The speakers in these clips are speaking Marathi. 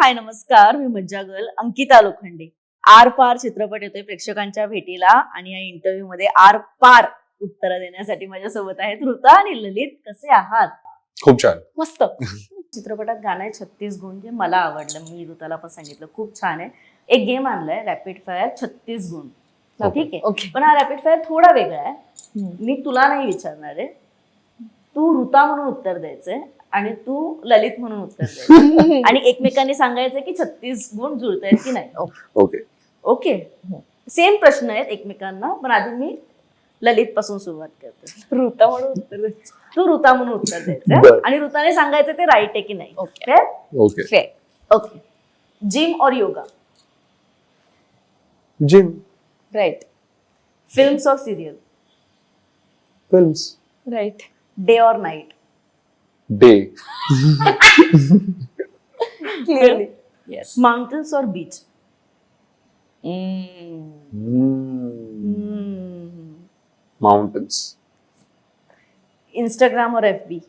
हाय नमस्कार. मी मज्जा गर्ल अंकिता लोखंडे. आर पार चित्रपट येतोय प्रेक्षकांच्या भेटीला आणि या इंटरव्ह्यू मध्ये आर पार उत्तरं देण्यासाठी माझ्यासोबत आहेत ऋता आणि ललित. कसे आहात? खूप छान. मस्त. चित्रपटात गाणं आहे छत्तीस गुण जे मला आवडलं. मी ऋताला पण सांगितलं. खूप छान आहे. एक गेम आणलाय रॅपिड फायर छत्तीस गुण. ठीक आहे. ओके. पण हा रॅपिड फायर थोडा वेगळा आहे. मी तुला नाही विचारणार आहे. तू ऋता म्हणून उत्तर द्यायचंय. आणि तू ललित म्हणून उत्तर द्यायचं आणि एकमेकांनी सांगायचं की छत्तीस गुण जुळतायत की नाही? ओके ओके सेम प्रश्न आहेत एकमेकांना पण आधी मी ललित पासून सुरुवात करते. ऋता म्हणून उत्तर दे. तू ऋता म्हणून उत्तर द्यायचं बरं. आणि ऋताने सांगायचं ते राईट आहे की नाही. Okay Fair? Okay Fair. Okay gym और योगा जिम राईट फिल्म्स और सिरियल फिल्म्स राईट डे और नाईट डे येस माउंटेन्स और बीच माउंटन्स इंस्टाग्राम और एफ़ बी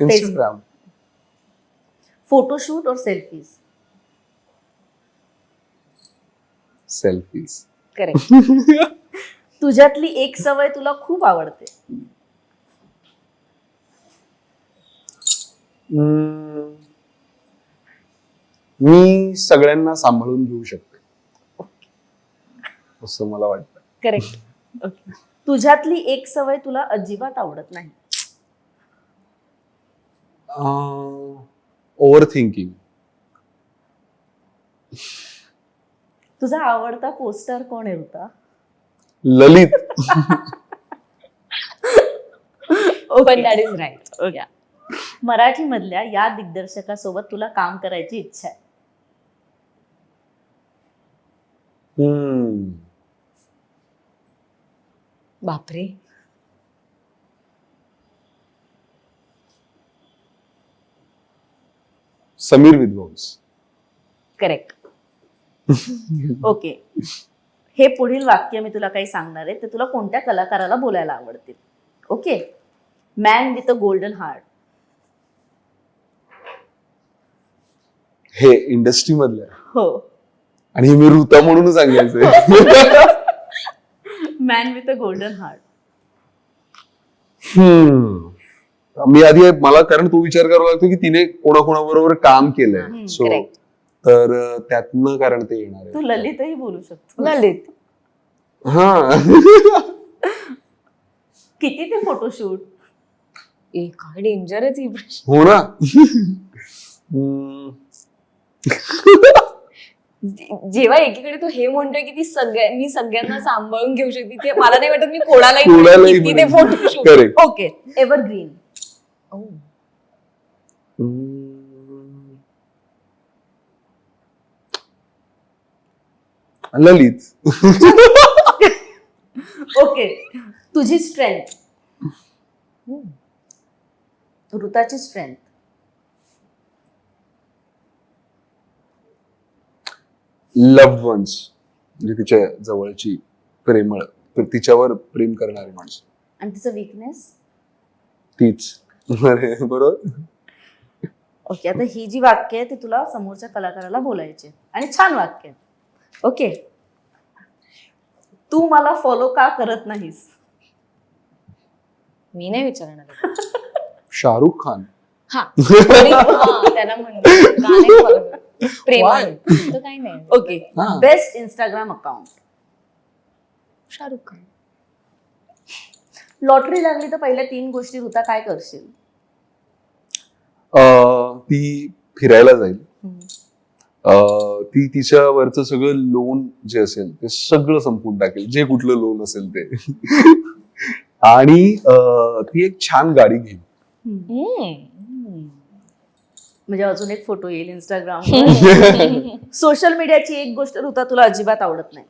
इंस्टाग्राम फोटोशूट और सेल्फीज सेल्फीज करेक्ट तुझ्यातली एक सवय तुला खूप आवडते. मी सगळ्यांना सांभाळून घेऊ शकते. असं मला वाटतं. करेक्ट ओके तुझ्यातली एक सवय तुला अजिबात आवडत नाही? ओव्हर थिंकिंग तुझा आवडता पोस्टर कोण आहे ऋता? ललित. पण that is right okay Marathi मधल्या या दिग्दर्शकासोबत तुला काम करायची इच्छा आहे. हम्म. बापरे. समीर विद्वांस. करेक्ट ओके हे पुढील वाक्य मी तुला काही सांगणार आहे ते तुला कोणत्या कलाकाराला बोलायला आवडतील? Okay man with a golden heart हे इंडस्ट्री मधलं आहे. हो. आणि हे मी ऋता म्हणून सांगायचंय. Man with a golden heart hmm. मी आधी मला कारण तो विचार करावा लागतो की तिने कोणाकोणाबरोबर काम केलंय. So correct. तर अं, त्यातनं कारण ते येणार तू ललितही बोलू शकतो ललित. हा. किती ते फोटोशूट ए काय डेंजर आहे ती प्रश्न. हो ना. हम्म. जे- जेव्हा एकीकडे तू हे म्हणतोय की ती सगळ्या मी सगळ्यांना सांभाळून घेऊ शकते ते मला नाही वाटत मी कोणालाही म्हणेन कोणालाही किती ते म्हणेन. Photo. Okay evergreen hmm. Lalit. Okay तुझी स्ट्रेंथ ऋताची स्ट्रेंथ लव्ड वन्स म्हणजे तिच्या जवळची प्रेमळ तर तिच्यावर प्रेम करणारी माणसं. आणि तिचं विकनेस तीच. अरे, बरोबर? ओके आता ही जी वाक्य आहे ती तुला समोरच्या कलाकाराला बोलायची आहे. आणि छान वाक्य आहे. ओके तू मला फॉलो का करत नाहीस? मी नाही विचारणार. शाहरुख खान. हा. तरी- हा, गाणे. प्रेमाने. काही नाही. ओके हा. Best Instagram account Shahrukh Khan. Lottery लागली तर पहिल्या तीन गोष्टी ऋता काय करशील? अं, ती फिरायला जाईल. अं, ती तिच्यावरचं सगळं लोन जे असेल ते सगळं संपून टाकेल. जे कुठलं लोन असेल ते. आणि अं, ती एक छान गाडी घेईल. हम्म. म्हणजे अजून एक फोटो येईल इंस्टाग्राम सोशल मीडियाची एक गोष्ट ऋता तुला अजिबात आवडत नाही.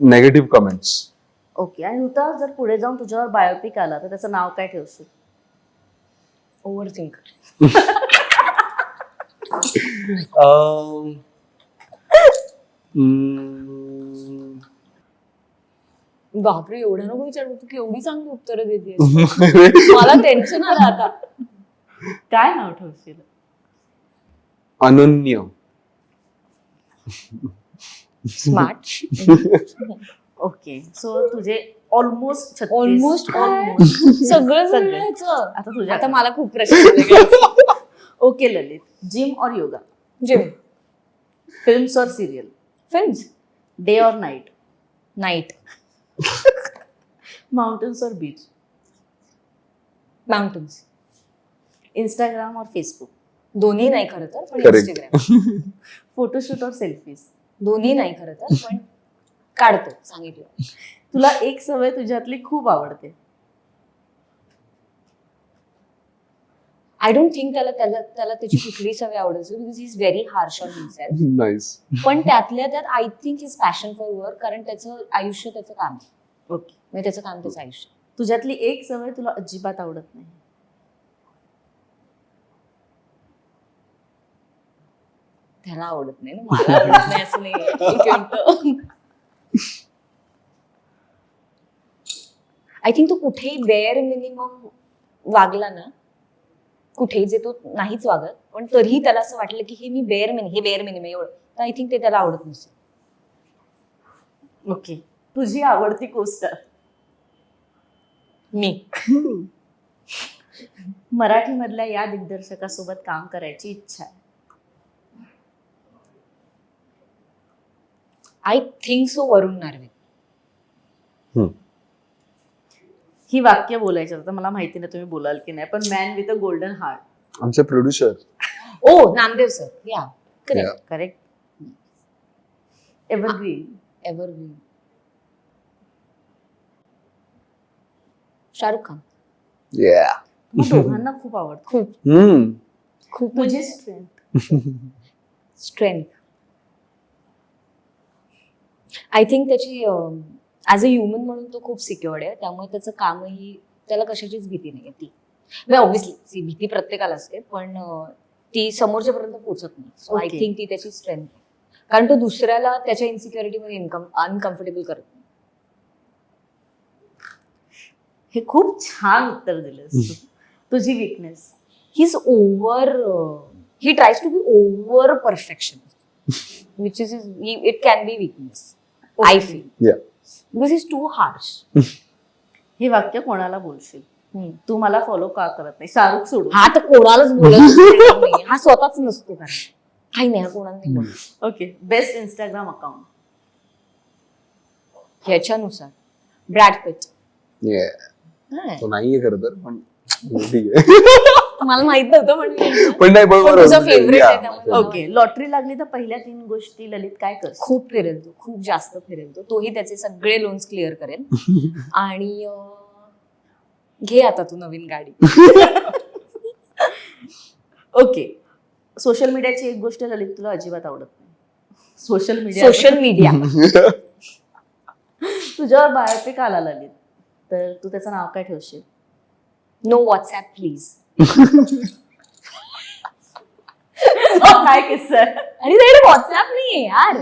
नेगेटिव्ह कमेंट्स ओके आणि ऋता जर पुढे जाऊन तुझ्यावर बायोपिक आला तर त्याचं नाव काय ठेवशील? ओव्हर थिंकर बापरे एवढं नको विचारू तू केवढी चांगली उत्तरं देते मला टेन्शन आलं आता. काय नाव ठेवशील? अनन्य. स्मार्ट ओके सो तुझे ऑलमोस्ट ऑलमोस्ट ऑलमोस्ट सगळं सगळं. आता तुझ्या आता मला खूप प्रश्न ओके ललित जिम और योगा जिम फिल्म्स और सिरियल फिल्म्स डे और नाइट नाईट माउंटेन्स और बीच माउंटन्स इंस्टाग्राम और फेसबुक दोन्ही नाही खरं तर पण Correct. इंस्टाग्राम फोटोशूट और सेल्फीज दोन्ही नाही खरं तर पण काढतो सांगितलं. तुला एक सवय तुझ्यातली खूप आवडते. आय डोंट थिंक त्याला त्याला त्याला त्याची कुठली सवय आवडायची because is very harsh on himself nice पण त्यातल्या त्यात I think is passion for work कारण त्याचं आयुष्य त्याचं काम आहे. ओके म्हणजे त्याचं काम त्याचं आयुष्य. तुझ्यातली एक सवय तुला अजिबात आवडत नाही? त्याला आवडत नाही ना मला आवडत नाही असं नाही एक मिनिटं. आय थिंक तो कुठेही बेअर मिनिमम वागला ना कुठेही जे तो नाहीच वागत. पण तरीही त्याला असं वाटलं की हे मी बेअर मिनिम हे बेअर मिनिमम एवढं. तर आय थिंक ते त्याला आवडत नसेल. ओके तुझी आवडती कोस्टर मी. मराठीमधल्या या दिग्दर्शकासोबत काम करायची इच्छा आहे. I think so Varun Narve. ही वाक्य बोलायची आता मला माहिती नाही तुम्ही बोलाल की नाही पण man with a golden heart आमचे प्रोड्युसर ओ Namdev sir. Yeah. Correct correct evergreen ever Shahrukh Khan. मग दोघांना खूप आवडतं. खूप. हम्म. खूप तुझी स्ट्रेंथ स्ट्रेंथ आय थिंक त्याची ॲज अ ह्युमन म्हणून तो खूप सिक्युअर्ड आहे. त्यामुळे त्याचं कामही त्याला कशाचीच भीती नाही ती. ऑब्व्हियसली भीती प्रत्येकाला असते पण ती समोरच्यापर्यंत पोहोचत नाही. So I. थिंक ती त्याची स्ट्रेंथ कारण तो दुसऱ्याला त्याच्या इन्सिक्युरिटीमध्ये इन्कम अनकम्फर्टेबल करत नाही. हे खूप छान उत्तर दिलंस तू. तुझी weakness he is over he tries to be over perfection which is it can be weakness I feel Yeah. Because is too harsh हे वाक्य कोणाला बोलशील? तू मला फॉलो का करत नाही? शाहरुख सोडून. हा तर कोणालाच बोलत हा स्वतःच नसतो कारण. काही नाही हा कोणाला नाही ओके बेस्ट इंस्टाग्राम अकाउंट ह्याच्यानुसार. ब्रॅड पिट तो नाहीये खरं तर पण ठीक आहे. मला माहीत नव्हतं पण पण नाही बरोबर तुझा favorite आहे त्यामुळे. ओके लॉटरी लागली तर पहिल्या तीन गोष्टी ललित काय कर खूप फिरेल तो खूप जास्त फिरेल तो तोही त्याचे सगळे लोन्स क्लिअर करेल. आणि अं, घे आता तू नवीन गाडी. ओके सोशल मीडियाची एक गोष्ट ललित तुला अजिबात आवडत नाही. सोशल मीडिया सोशल मीडिया तुझ्यावर बायोपिक आला ललित तर तू त्याचं नाव काय ठेवशील? नो व्हॉट्सॲप प्लीज काय किस्सा आहे? आणि त्याकडे व्हॉट्सअप नाहीये यार.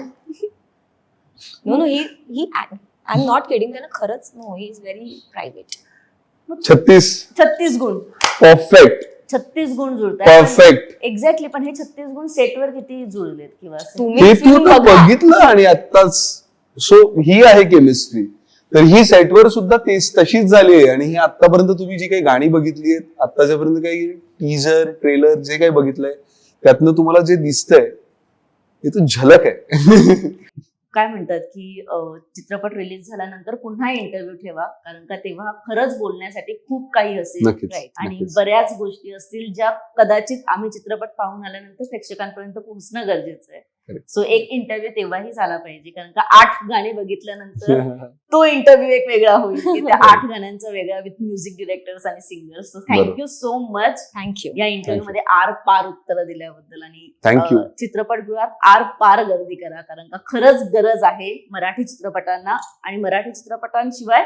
No no he he I am not kidding त्याला खरंच no he is very private छत्तीस. छत्तीस गुण. परफेक्ट छत्तीस गुण जुळतात. परफेक्ट एक्झॅक्टली पण हे छत्तीस गुण सेटवर किती जुळलेत किंवा असं? तुम्ही हे तू film तर बघा. बघितलं आणि आत्ताच. सो ही आहे केमिस्ट्री तर ही सेटवर सुद्धा तेच तशीच झाली आहे आणि ही आतापर्यंत तुम्ही जी काही गाणी बघितली आहेत आताच्यापर्यंत काही टीजर ट्रेलर जे काही बघितलंय त्यातनं तुम्हाला जे दिसतंय ते तर झलक आहे काय म्हणतात की चित्रपट रिलीज झाल्यानंतर पुन्हा इंटरव्ह्यू ठेवा कारण का तेव्हा खरंच बोलण्यासाठी खूप काही असेल. आणि. बऱ्याच गोष्टी असतील ज्या कदाचित आम्ही चित्रपट पाहून आल्यानंतर प्रेक्षकांपर्यंत पोहोचणं गरजेचं आहे. सो एक इंटरव्ह्यू तेव्हाही झाला पाहिजे कारण का आठ गाणी बघितल्यानंतर तो इंटरव्ह्यू एक वेगळा होईल की त्या आठ गाण्यांचा वेगळा विथ म्युझिक डिरेक्टर्स आणि singers so thank you so much thank you या इंटरव्ह्यू मध्ये आर पार उत्तरं दिल्याबद्दल आणि चित्रपटगृहात आर पार गर्दी करा कारण का खरंच गरज आहे मराठी चित्रपटांना आणि मराठी चित्रपटांशिवाय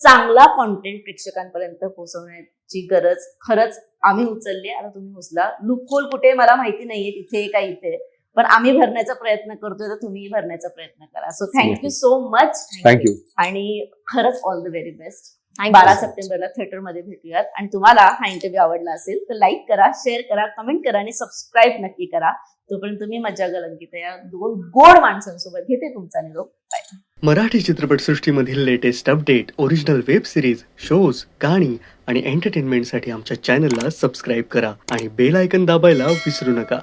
चांगला कॉन्टेंट प्रेक्षकांपर्यंत पोहोचवण्याची गरज खरंच आम्ही उचलली आता तुम्ही उचला. लूपहोल कुठे मला माहिती नाहीये. तिथे का इथे? पण आम्ही भरण्याचा प्रयत्न करतोय तर तुम्ही भरण्याचा प्रयत्न करा. So thank you so much thank you आणि खरंच all the very best you बारा. सप्टेंबरला थिएटरमध्ये भेटूयात. आणि तुम्हाला हा इंटरव्ह्यू आवडला असेल तर लाईक करा शेअर करा कमेंट करा आणि सबस्क्राईब नक्की करा. तोपर्यंत तुम्ही मज्जा गलंकित या दोन गोड माणसांसोबत घेते तुमचा निरोप. Bye Marathi चित्रपटसृष्टीमधील latest update original web series shows गाणी आणि एंटरटेनमेंटसाठी आमच्या चॅनलला सबस्क्राईब करा आणि बेल आयकन दाबायला विसरू नका.